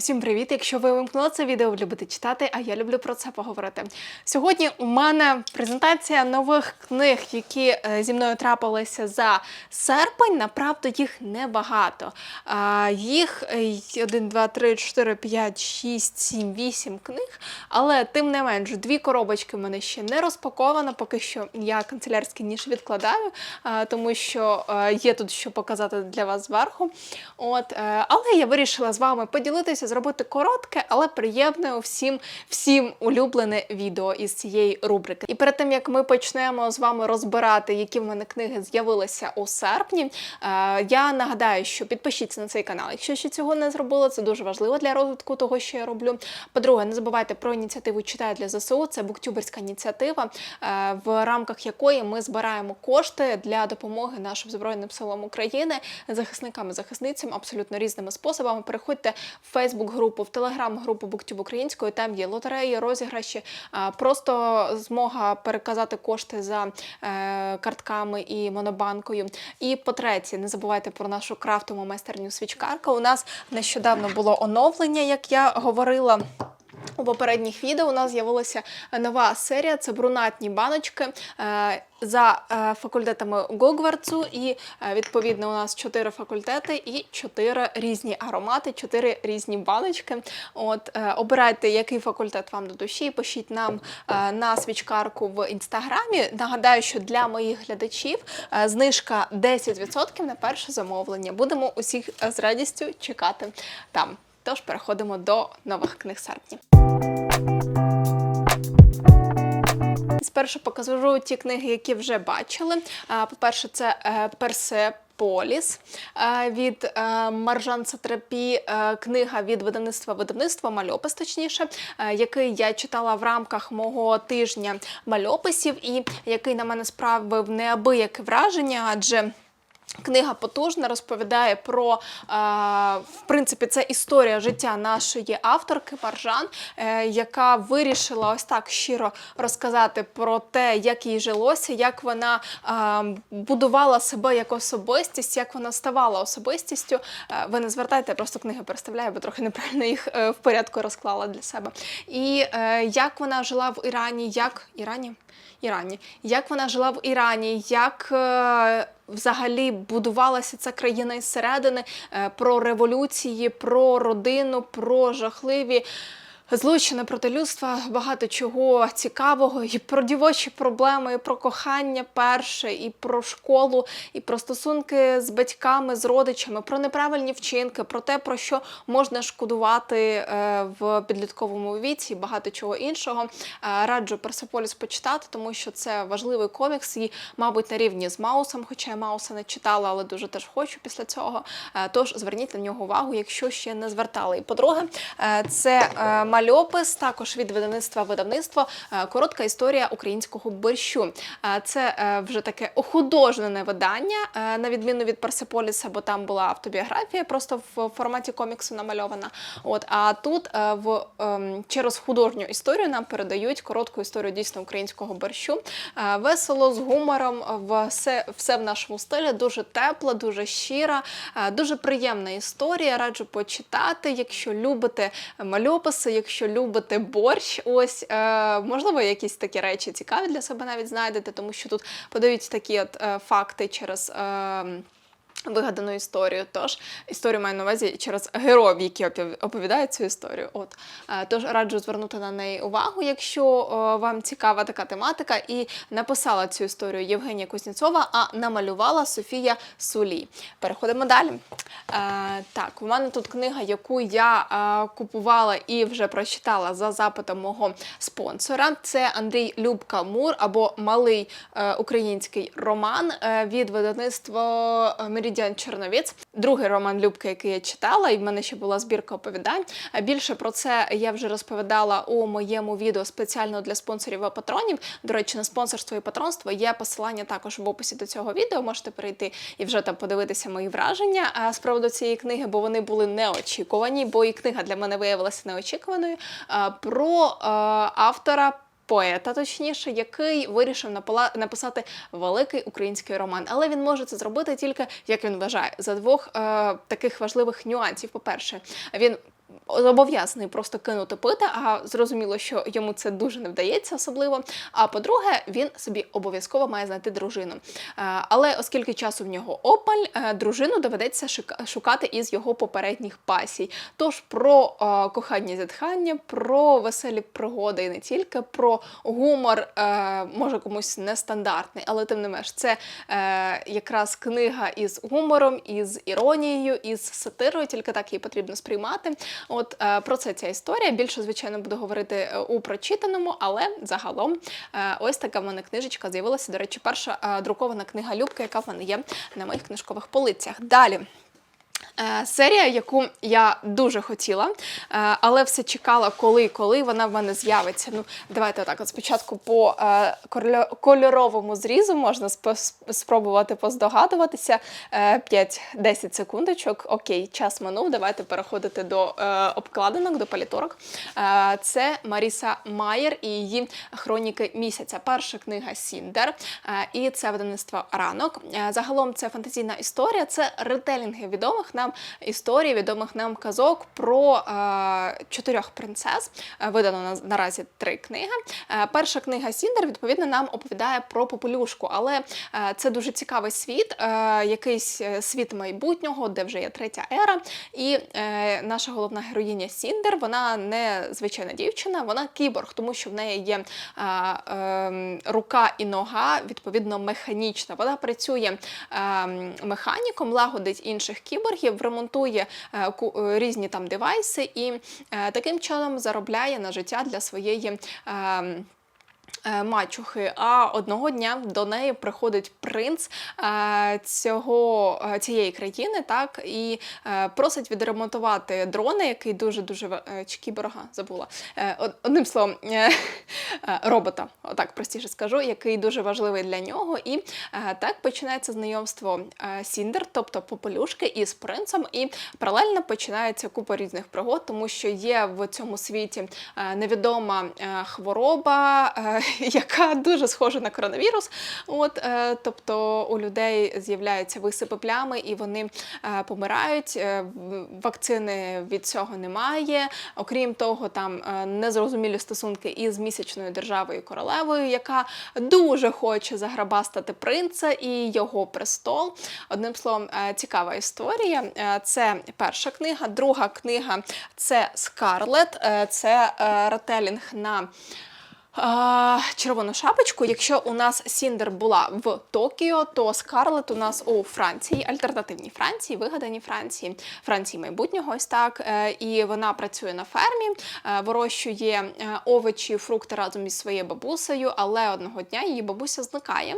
Усім привіт! Якщо ви вимкнули це відео, любите читати, а я люблю про це поговорити. Сьогодні у мене презентація нових книг, які е, зі мною трапилися за серпень. Направду їх небагато. Їх 1, 2, 3, 4, 5, 6, 7, 8 книг. Але тим не менш, дві коробочки в мене ще не розпаковано. Поки що я канцелярський ніж відкладаю, тому що е, є тут що показати для вас зверху. От, е, але я вирішила з вами поділитися, зробити коротке, але приємне всім, всім улюблене відео із цієї рубрики. І перед тим як ми почнемо з вами розбирати, які в мене книги з'явилися у серпні, е, я нагадаю, що підпишіться на цей канал. Якщо ще цього не зробили, це дуже важливо для розвитку того, що я роблю. По-друге, не забувайте про ініціативу «Читаю для ЗСУ. Це буктюберська ініціатива, е, в рамках якої ми збираємо кошти для допомоги нашим збройним силам України, захисникам і захисницям абсолютно різними способами. Переходьте в Фейсбук-групу, в Телеграм-групу Буктюб українською. Там є лотереї, розіграші, просто змога переказати кошти за е, картками і монобанкою. І по-третє, не забувайте про нашу крафтову майстерню свічкарка. У нас нещодавно було оновлення, як я говорила. У попередніх відео у нас з'явилася нова серія це брунатні баночки е, за е, факультетами Гогвардсу. І е, відповідно у нас чотири факультети і чотири різні аромати, чотири різні баночки. От обирайте, який факультет вам до душі. Пишіть нам на свічкарку в інстаграмі. Нагадаю, що для моїх глядачів знижка 10% на перше замовлення. Будемо усіх з радістю чекати там. Тож переходимо до нових книг серпня. Спершу покажу ті книги, які вже бачили. А, По-перше, це е, Персеполіс е, від е, Маржан Сатрапі, е, книга від видавництва видавництва мальопис, точніше, е, який я читала в рамках мого тижня мальописів, і який на мене справив неабияке враження, адже. Книга потужна, розповідає про, е, в принципі, це історія життя нашої авторки Маржан, е, яка вирішила ось так щиро розказати про те, як їй жилося, як вона е, будувала себе як особистість, як вона ставала особистістю. Ви не звертайте, я просто книги переставляю, бо трохи неправильно їх в порядку розклала для себе. І як вона жила в Ірані, як Ірані? Ірані, як вона жила в Ірані, як взагалі будувалася ця країна із середини, е, про революції, про родину, про жахливі. Злочини проти людства, багато чого цікавого, і про дівочі проблеми, і про кохання перше, і про школу, і про стосунки з батьками, з родичами, про неправильні вчинки, про те, про що можна шкодувати е, в підлітковому віці, і багато чого іншого. Е, Раджу Персеполіс почитати, тому що це важливий комікс, і, мабуть, на рівні з Маусом, хоча я Мауса не читала, але дуже теж хочу після цього. Е, Тож зверніть на нього увагу, якщо ще не звертали. І по-друге, це мальопис, також від видавництва видавництво, е, коротка історія українського борщу. Е, Це е, вже таке охудожнене видання, на відміну від Персеполіса, бо там була автобіографія, просто в форматі коміксу намальована. От а тут в ем, через художню історію нам передають коротку історію дійсно українського борщу. Весело з гумором, все, все в нашому стилі, дуже тепла, дуже щира, дуже приємна історія. Раджу почитати, якщо любите мальописи, якщо любите борщ. Ось е, можливо, якісь такі речі цікаві для себе навіть знайдете, тому що тут подають такі от е, факти через. Е, Вигадану історію, тож історію маю на увазі через героїв, які оповідають цю історію. От Е, тож раджу звернути на неї увагу, якщо е, вам цікава така тематика. І написала цю історію Євгенія Кузнєцова, а намалювала Софія Сулій. Переходимо далі. Е, так, у мене тут книга, яку я купувала і вже прочитала за запитом мого спонсора. Це Андрій Любка Мур або малий український роман від видавництва е, Меридіан Черновіць. Другий роман Любки, який я читала, і в мене ще була збірка оповідань. Більше про це я вже розповідала у моєму відео спеціально для спонсорів і патронів. До речі, на спонсорство і патронство є посилання також в описі до цього відео. Можете перейти і вже там подивитися мої враження з приводу цієї книги, бо вони були неочікувані, бо і книга для мене виявилася неочікуваною. Про автора поета, точніше, який вирішив написати великий український роман. Але він може це зробити тільки, як він вважає, за двох е, таких важливих нюансів. По-перше, він зобов'язаний просто кинути пити, а зрозуміло, що йому це дуже не вдається особливо. А по-друге, він собі обов'язково має знайти дружину. Е, Але оскільки часу в нього опаль, е, дружину доведеться шукати із його попередніх пасій. Тож про е, кохання зітхання, про веселі пригоди і не тільки, про гумор, може комусь нестандартний, але тим не менш, це якраз книга із гумором, із іронією, із сатирою, тільки так її потрібно сприймати. От е, про це ця історія. Більше, звичайно, буду говорити е, у прочитаному, але загалом е, ось така в мене книжечка з'явилася. До речі, перша друкована книга Любка, яка в мене є на моїх книжкових полицях. Далі. Е, Серія, яку я дуже хотіла, е, але все чекала, коли, коли вона в мене з'явиться. Ну, давайте отак. От спочатку по е, кольоровому зрізу можна спробувати поздогадуватися. Е, 5-10 секундочок. Окей, час минув. Давайте переходити до обкладинок, до паліторок. Це Маріса Майер і її хроніки місяця. Перша книга Сіндер, і це видавництво ранок. Загалом це фантазійна історія, це ретелінги відомих нам історій, відомих нам казок про е, чотирьох принцес. Е, Видано на- наразі три книги. Е, Перша книга Сіндер відповідно нам оповідає про попелюшку, але це дуже цікавий світ, якийсь світ майбутнього, де вже є третя ера. І наша головна героїня Сіндер, вона не звичайна дівчина, вона кіборг, тому що в неї є е, е, рука і нога відповідно механічна. Вона працює е, механіком, лагодить інших кіборгів, ремонтує е, е, різні там девайси і е, таким чином заробляє на життя для своєї. Е, Мачухи, а одного дня до неї приходить принц е, цього е, цієї країни, так і просить відремонтувати дрона, який дуже дуже чи кіборга забула. Одним словом, робота, отак простіше скажу, який дуже важливий для нього. І так починається знайомство Сіндер, тобто попелюшки, із принцем, і паралельно починається купа різних пригод, тому що є в цьому світі невідома хвороба, яка дуже схожа на коронавірус. От, е, тобто у людей з'являються висипи плями і вони е, помирають. Е, Вакцини від цього немає. Окрім того, там незрозумілі стосунки із місячною державою королевою, яка дуже хоче заграбастати принца і його престол. Одним словом, цікава історія. Це перша книга. Друга книга це Скарлет, це ретелінг на. Червону шапочку. Якщо у нас Сіндер була в Токіо, то Скарлет у нас у Франції, альтернативній Франції, вигаданій Франції, Франції майбутнього, ось так. Е, І вона працює на фермі, е, вирощує е, овочі, фрукти разом із своєю бабусею, але одного дня її бабуся зникає.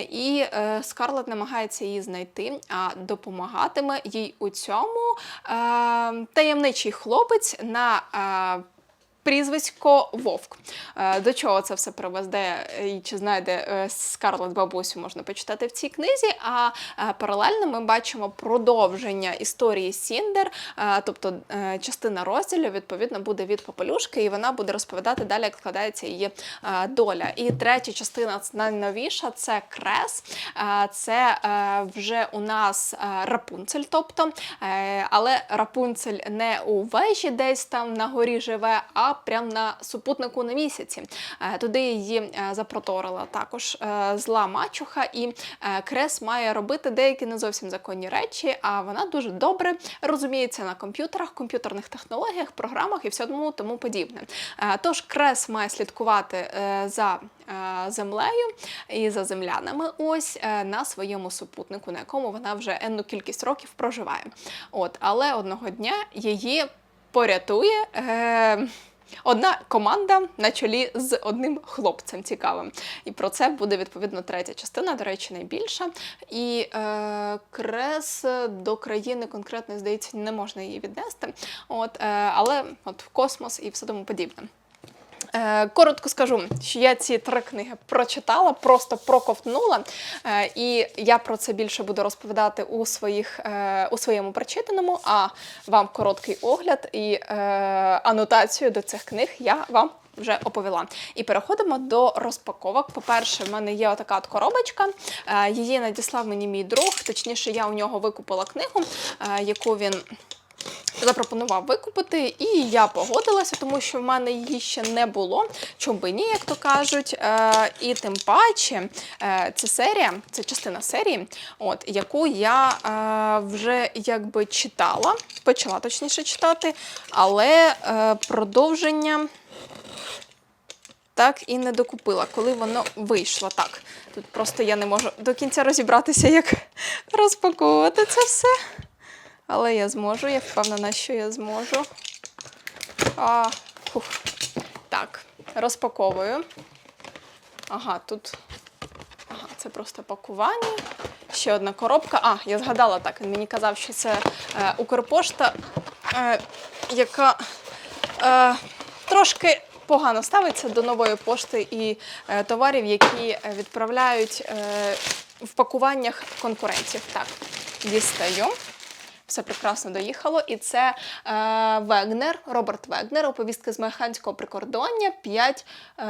І Скарлет намагається її знайти, а допомагатиме їй у цьому таємничий хлопець на Прізвисько Вовк. Е, До чого це все приведе і чи знайде е, Скарлет бабусю, можна почитати в цій книзі. А е, паралельно ми бачимо продовження історії Сіндер, е, тобто е, частина розділу відповідно буде від Попелюшки, і вона буде розповідати далі, як складається її е, доля. І третя частина найновіша це Крес. Е, Це е, вже у нас е, Рапунцель, тобто, е, але Рапунцель не у вежі десь там на горі живе, а прямо на супутнику на місяці. Е, Туди її е, запроторила також е, зла мачуха, і Крес має робити деякі не зовсім законні речі, а вона дуже добре розуміється на комп'ютерах, комп'ютерних технологіях, програмах і всьому тому подібне. Тож Крес має слідкувати за землею і за землянами ось на своєму супутнику, на якому вона вже енну кількість років проживає. От, але одного дня її порятує. Одна команда на чолі з одним хлопцем цікавим. І про це буде відповідно третя частина, до речі, найбільша. І е, крес до країни конкретно, здається, не можна її віднести. От, е, але от в космос і все тому подібне. Е, Коротко скажу, що я ці три книги прочитала, просто проковтнула, е, і я про це більше буду розповідати у, своїх, е, у своєму прочитаному. А вам короткий огляд і анотацію до цих книг я вам вже оповіла. І переходимо до розпаковок. По-перше, в мене є отака от коробочка. Її надіслав мені мій друг, точніше, я у нього викупила книгу, яку він запропонував викупити, і я погодилася, тому що в мене її ще не було. Чому би ні, як то кажуть. Е, і тим паче, е, це серія, це частина серії, от, яку я е, вже якби читала, почала точніше читати, але е, продовження так і не докупила, коли воно вийшло. Так, тут просто я не можу до кінця розібратися, як розпаковувати це все. Але я зможу, я впевнена, що я зможу. А. Так, розпаковую. Ага, тут. Ага, це просто пакування. Ще одна коробка. А, я згадала так. Він мені казав, що це е, Укрпошта, е, яка е, трошки погано ставиться до нової пошти і е, товарів, які відправляють е, в пакуваннях конкурентів. Так, дістаю. Все прекрасно доїхало. І це е, Вегнер, Роберт Вегнер, оповістки з механського прикордоння, п'ять е,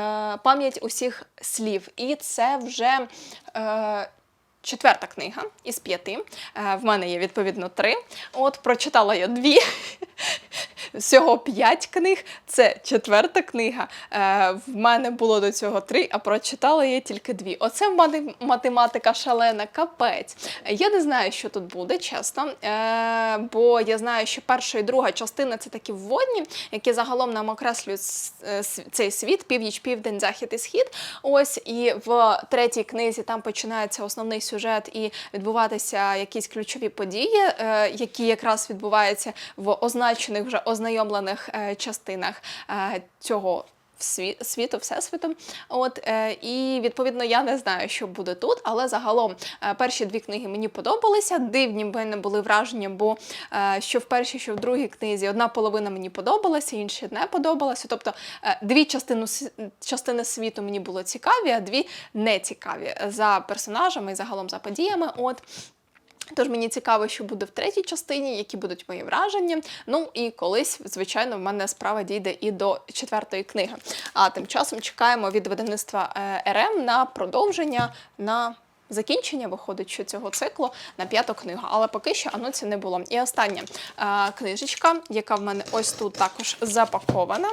пам'ять усіх слів. І це вже. Е, Четверта книга із п'яти. Е, В мене є відповідно три. От прочитала я дві. Всього п'ять книг. Це четверта книга. Е, В мене було до цього три, а прочитала я тільки дві. Оце в мене математика шалена, капець. Я не знаю, що тут буде, чесно. Е, Бо я знаю, що перша і друга частина це такі вводні, які загалом нам окреслюють цей світ, північ, південь, захід і схід. Ось і в третій книзі там починається основний сюжет і відбуватися якісь ключові події, е, які якраз відбуваються в означених вже ознайомлених е, частинах е, цього. Сві- Світу, всесвіту, от е, і відповідно я не знаю, що буде тут, але загалом е, перші дві книги мені подобалися. Дивні мене були враження, бо е, що в першій, що в другій книзі одна половина мені подобалася, інші не подобалася. Тобто е, дві частини, с- частини світу мені було цікаві, а дві не цікаві за персонажами і загалом за подіями. От. Тож мені цікаво, що буде в третій частині, які будуть мої враження. Ну і колись, звичайно, в мене справа дійде і до четвертої книги. А тим часом чекаємо від видавництва е, РМ на продовження на. Закінчення виходить що цього циклу на п'яту книгу, але поки що анонсів не було. І остання е, книжечка, яка в мене ось тут також запакована.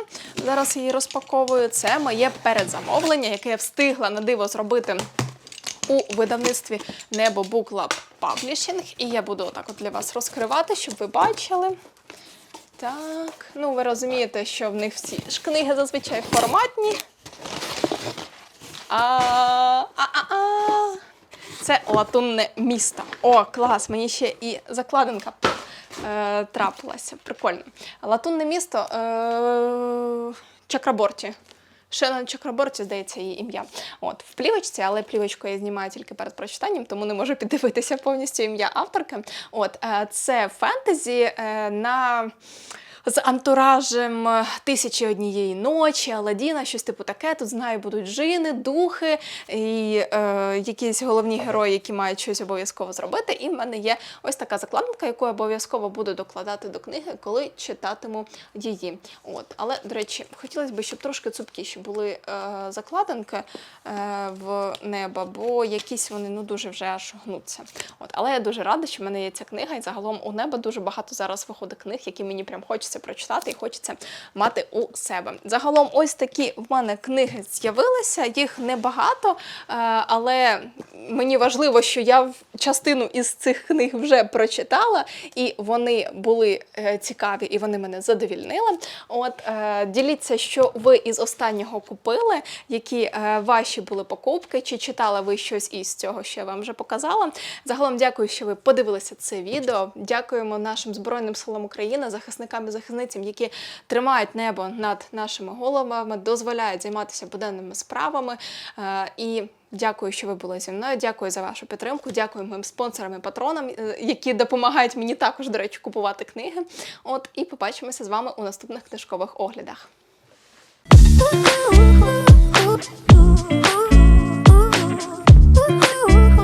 Зараз її розпаковую. Це моє передзамовлення, яке я встигла на диво зробити у видавництві Небо Book Publishing. І я буду отак от для вас розкривати, щоб ви бачили. Так, ну ви розумієте, що в них всі ж книги зазвичай форматні. А, а, а, а. Це латунне місто. О, клас! Мені ще і закладинка е, трапилася. Прикольно. Латунне місто е, Чакраборті. Шенон Чакраборті, здається, її ім'я. От в плівочці, але плівочку я знімаю тільки перед прочитанням, тому не можу піддивитися повністю ім'я авторки. От е, це фентезі е, на. З антуражем е, тисячі однієї ночі, Аладдіна, щось типу таке. Тут знаю, будуть джини, духи і е, якісь головні герої, які мають щось обов'язково зробити. І в мене є ось така закладинка, яку я обов'язково буду докладати до книги, коли читатиму її. От, але до речі, хотілося б, щоб трошки цупкіші були е, закладинки е, в неба, бо якісь вони ну дуже вже аж гнуться. От, але я дуже рада, що в мене є ця книга, і загалом у неба дуже багато зараз виходить книг, які мені прям хочеться прочитати і хочеться мати у себе. Загалом, ось такі в мене книги з'явилися. Їх небагато, е, але мені важливо, що я частину із цих книг вже прочитала, і вони були е, цікаві, і вони мене задовільнили. От е, діліться, що ви із останнього купили, які ваші були покупки, чи читали ви щось із цього, що я вам вже показала. Загалом дякую, що ви подивилися це відео. Дякуємо нашим Збройним силам України, захисникам захисницям, які тримають небо над нашими головами, дозволяють займатися буденними справами. Е, І Дякую, що ви були зі мною. Дякую за вашу підтримку. Дякую моїм спонсорам і патронам, е, які допомагають мені також, до речі, купувати книги. От і побачимося з вами у наступних книжкових оглядах.